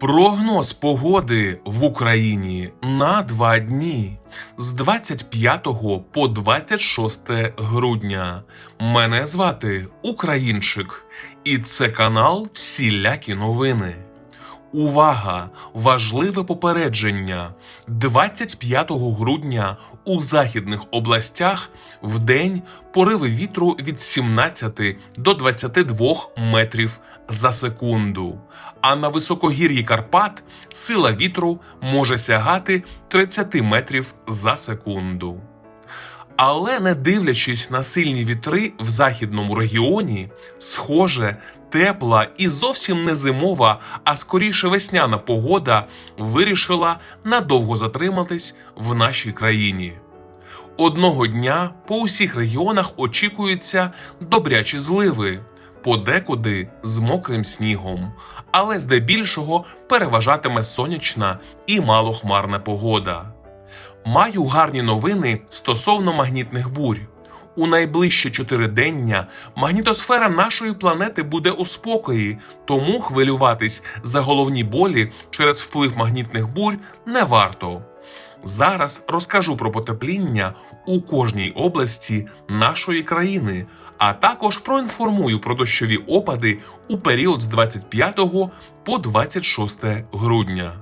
Прогноз погоди в Україні на два дні з 25 по 26 грудня. Мене звати Українчик, і це канал Всілякі новини. Увага! Важливе попередження. 25 грудня у західних областях в день пориви вітру від 17 до 22 метрів за секунду. А на високогір'ї Карпат сила вітру може сягати 30 метрів за секунду. Але не дивлячись на сильні вітри в західному регіоні, схоже, тепла і зовсім не зимова, а скоріше весняна погода вирішила надовго затриматись в нашій країні. Одного дня по усіх регіонах очікуються добрячі зливи, подекуди з мокрим снігом, але здебільшого переважатиме сонячна і малохмарна погода. Маю гарні новини стосовно магнітних бурь. У найближче чотиридення магнітосфера нашої планети буде у спокої, тому хвилюватись за головні болі через вплив магнітних бурь не варто. Зараз розкажу про потепління у кожній області нашої країни, а також проінформую про дощові опади у період з 25 по 26 грудня.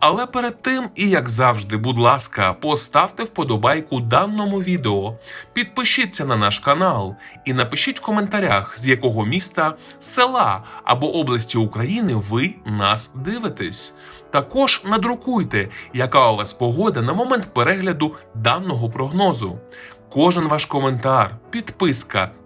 Але перед тим, і як завжди, будь ласка, поставте вподобайку даному відео, підпишіться на наш канал і напишіть в коментарях, з якого міста, села або області України ви нас дивитесь. Також надрукуйте, яка у вас погода на момент перегляду даного прогнозу. Кожен ваш коментар, підписка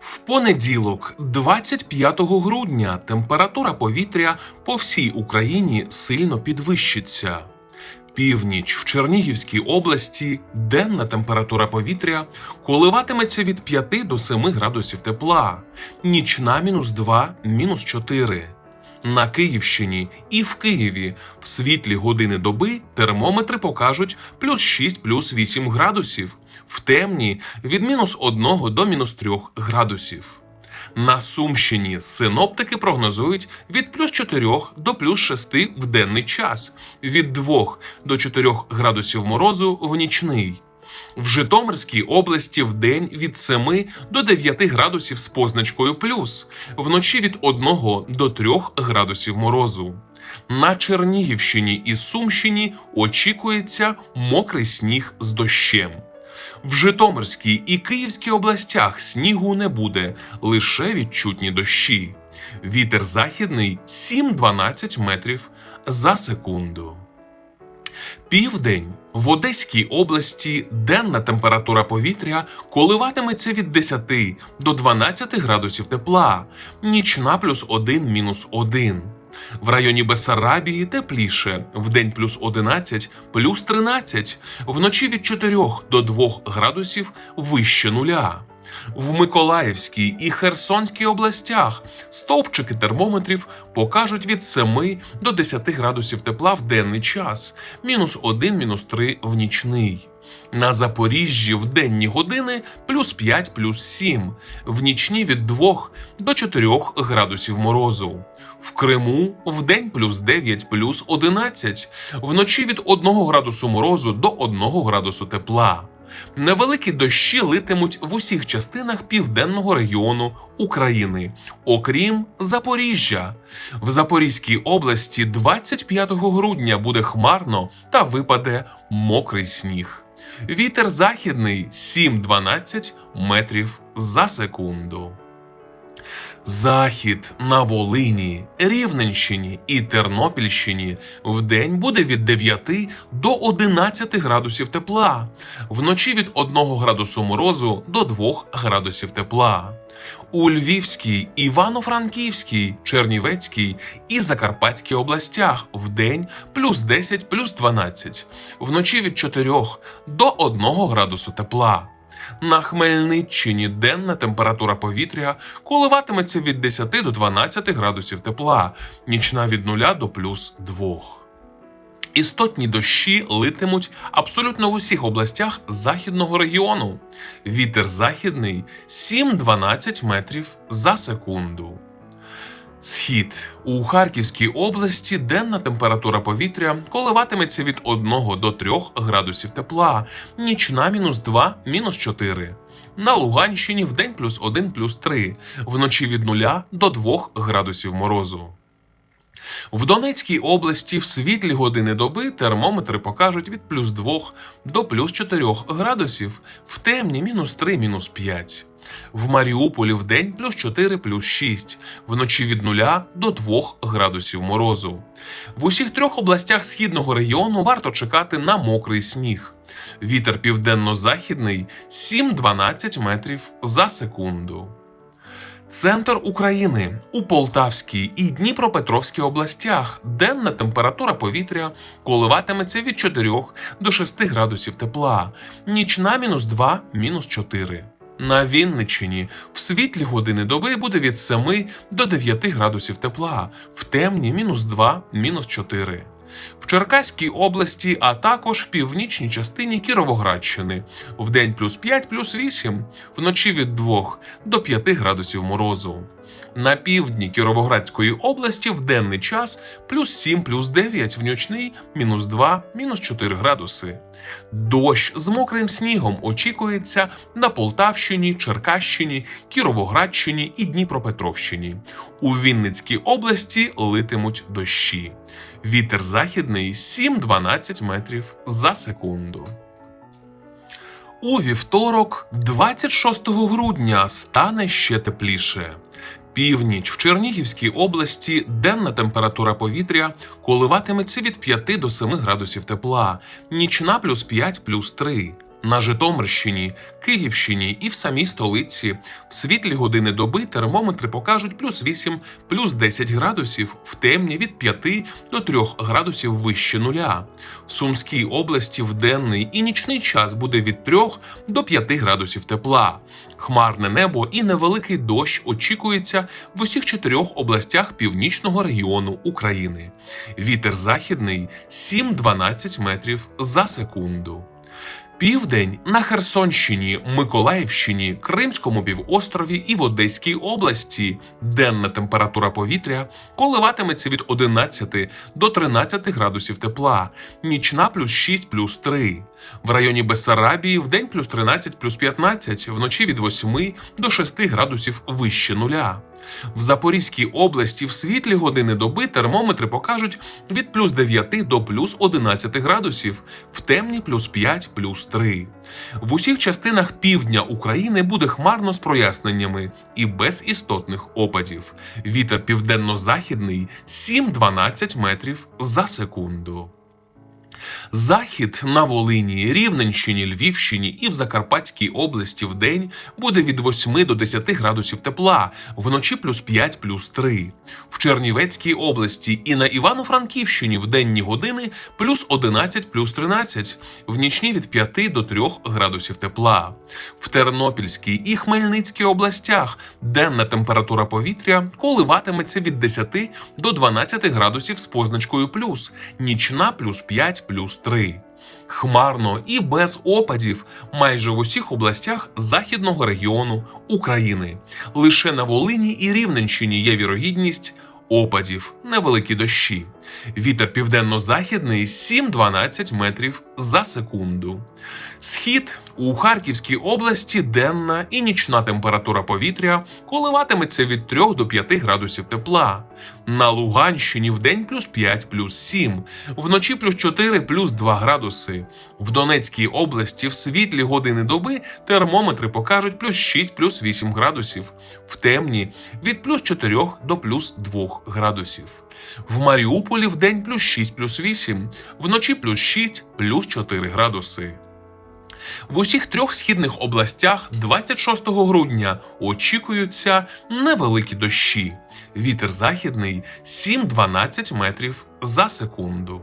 В понеділок, 25 грудня, температура повітря по всій Україні сильно підвищиться. Північ в Чернігівській області денна температура повітря коливатиметься від 5 до 7 градусів тепла, нічна мінус 2, мінус 4. На Київщині і в Києві в світлі години доби термометри покажуть плюс 6 плюс 8 градусів, в темні від мінус 1 до мінус 3 градусів. На Сумщині синоптики прогнозують від плюс 4 до плюс 6 в денний час, від 2 до 4 градусів морозу в нічний. В Житомирській області в день від 7 до 9 градусів з позначкою плюс, вночі від 1 до 3 градусів морозу. На Чернігівщині і Сумщині очікується мокрий сніг з дощем. В Житомирській і Київській областях снігу не буде, лише відчутні дощі. Вітер західний 7-12 метрів за секунду. Південь в Одеській області денна температура повітря коливатиметься від 10 до 12 градусів тепла, нічна плюс 1 мінус 1. В районі Бесарабії тепліше, вдень плюс 11, плюс 13, вночі від 4 до 2 градусів вище нуля. В Миколаївській і Херсонській областях стовпчики термометрів покажуть від 7 до 10 градусів тепла в денний час, мінус 1, мінус 3 в нічний. На Запоріжжі в денні години плюс 5, плюс 7, в нічні від 2 до 4 градусів морозу. В Криму в день плюс 9, плюс 11, вночі від 1 градусу морозу до 1 градусу тепла. Невеликі дощі литимуть в усіх частинах південного регіону України, окрім Запоріжжя. В Запорізькій області 25 грудня буде хмарно та випаде мокрий сніг. Вітер західний 7-12 метрів за секунду. Захід на Волині, Рівненщині і Тернопільщині вдень буде від 9 до 11 градусів тепла, вночі від 1 градусу морозу до 2 градусів тепла. У Львівській, Івано-Франківській, Чернівецькій і Закарпатській областях вдень плюс 10 плюс 12, вночі від 4 до 1 градусу тепла. На Хмельниччині денна температура повітря коливатиметься від 10 до 12 градусів тепла, нічна від 0 до плюс 2. Істотні дощі литимуть абсолютно в усіх областях західного регіону. Вітер західний 7-12 метрів за секунду. Схід у Харківській області денна температура повітря коливатиметься від 1 до 3 градусів тепла, нічна мінус 2, мінус 4. На Луганщині вдень плюс 1, плюс 3, вночі від 0 до 2 градусів морозу. В Донецькій області в світлі години доби термометри покажуть від плюс 2 до плюс 4 градусів, в темні мінус 3, мінус 5. В Маріуполі в день плюс 4, плюс 6, вночі від 0 до 2 градусів морозу. В усіх трьох областях східного регіону варто чекати на мокрий сніг. Вітер південно-західний 7-12 метрів за секунду. Центр України у Полтавській і Дніпропетровській областях денна температура повітря коливатиметься від 4 до 6 градусів тепла, нічна мінус 2, мінус 4. На Вінниччині в світлі години доби буде від 7 до 9 градусів тепла, в темні мінус 2, мінус 4. В Черкаській області, а також в північній частині Кіровоградщини. в день плюс 5, плюс 8, вночі від 2 до 5 градусів морозу. На півдні Кіровоградської області в денний час плюс 7, плюс 9, в нічний мінус 2, мінус 4 градуси. Дощ з мокрим снігом очікується на Полтавщині, Черкащині, Кіровоградщині і Дніпропетровщині. У Вінницькій області литимуть дощі. Вітер західний 7-12 метрів за секунду. У вівторок, 26 грудня, стане ще тепліше. Північ в Чернігівській області денна температура повітря коливатиметься від 5 до 7 градусів тепла, нічна плюс 5 плюс 3. На Житомирщині, Київщині і в самій столиці в світлі години доби термометри покажуть плюс 8, плюс 10 градусів, в темні від 5 до 3 градусів вище нуля. В Сумській області в денний і нічний час буде від 3 до 5 градусів тепла. Хмарне небо і невеликий дощ очікується в усіх чотирьох областях північного регіону України. Вітер західний 7-12 метрів за секунду. Південь на Херсонщині, Миколаївщині, Кримському півострові і в Одеській області. Денна температура повітря коливатиметься від 11 до 13 градусів тепла, нічна плюс 6 плюс 3. В районі Бессарабії в день плюс 13 плюс 15, вночі від 8 до 6 градусів вище нуля. В Запорізькій області в світлі години доби термометри покажуть від плюс 9 до плюс 11 градусів, в темні плюс 5 плюс 3. В усіх частинах півдня України буде хмарно з проясненнями і без істотних опадів. Вітер південно-західний 7-12 метрів за секунду. Захід на Волині, Рівненщині, Львівщині і в Закарпатській області в день буде від 8 до 10 градусів тепла, вночі плюс 5 плюс 3. В Чернівецькій області і на Івано-Франківщині в денні години плюс 11 плюс 13, в нічні від 5 до 3 градусів тепла. В Тернопільській і Хмельницькій областях денна температура повітря коливатиметься від 10 до 12 градусів з позначкою плюс, нічна плюс 5 плюс 3. Хмарно і без опадів майже в усіх областях західного регіону України. Лише на Волині і Рівненщині є вірогідність опадів, невеликі дощі. Вітер південно-західний 7-12 метрів за секунду. Схід у Харківській області денна і нічна температура повітря коливатиметься від 3 до 5 градусів тепла. На Луганщині в день плюс 5 плюс 7, вночі плюс 4 плюс 2 градуси. В Донецькій області в світлі години доби термометри покажуть плюс 6 плюс 8 градусів, в темні від плюс 4 до плюс 2 градусів. В Маріуполі в день плюс 6 плюс 8, вночі плюс 6 плюс 4 градуси. В усіх трьох східних областях 26 грудня очікуються невеликі дощі. Вітер західний 7-12 метрів за секунду.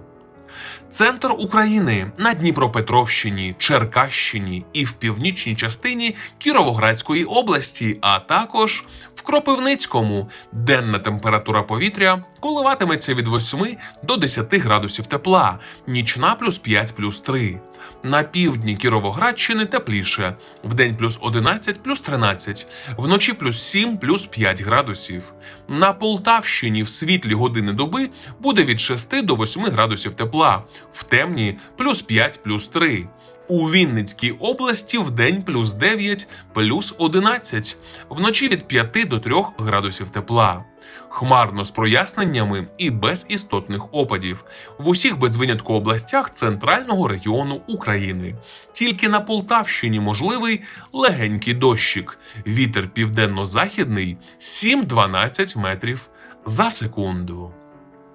Центр України на Дніпропетровщині, Черкащині і в північній частині Кіровоградської області, а також в Кропивницькому денна температура повітря коливатиметься від 8 до 10 градусів тепла, нічна плюс 5 плюс 3. На півдні Кіровоградщини тепліше, вдень плюс 11 плюс 13, вночі плюс 7 плюс 5 градусів. На Полтавщині в світлі години доби буде від 6 до 8 градусів тепла, в темні плюс 5 плюс 3. У Вінницькій області вдень плюс 9 плюс 11, вночі від 5 до 3 градусів тепла. Хмарно з проясненнями і без істотних опадів в усіх без винятку областях центрального регіону України. Тільки на Полтавщині можливий легенький дощик. Вітер південно-західний 7-12 метрів за секунду.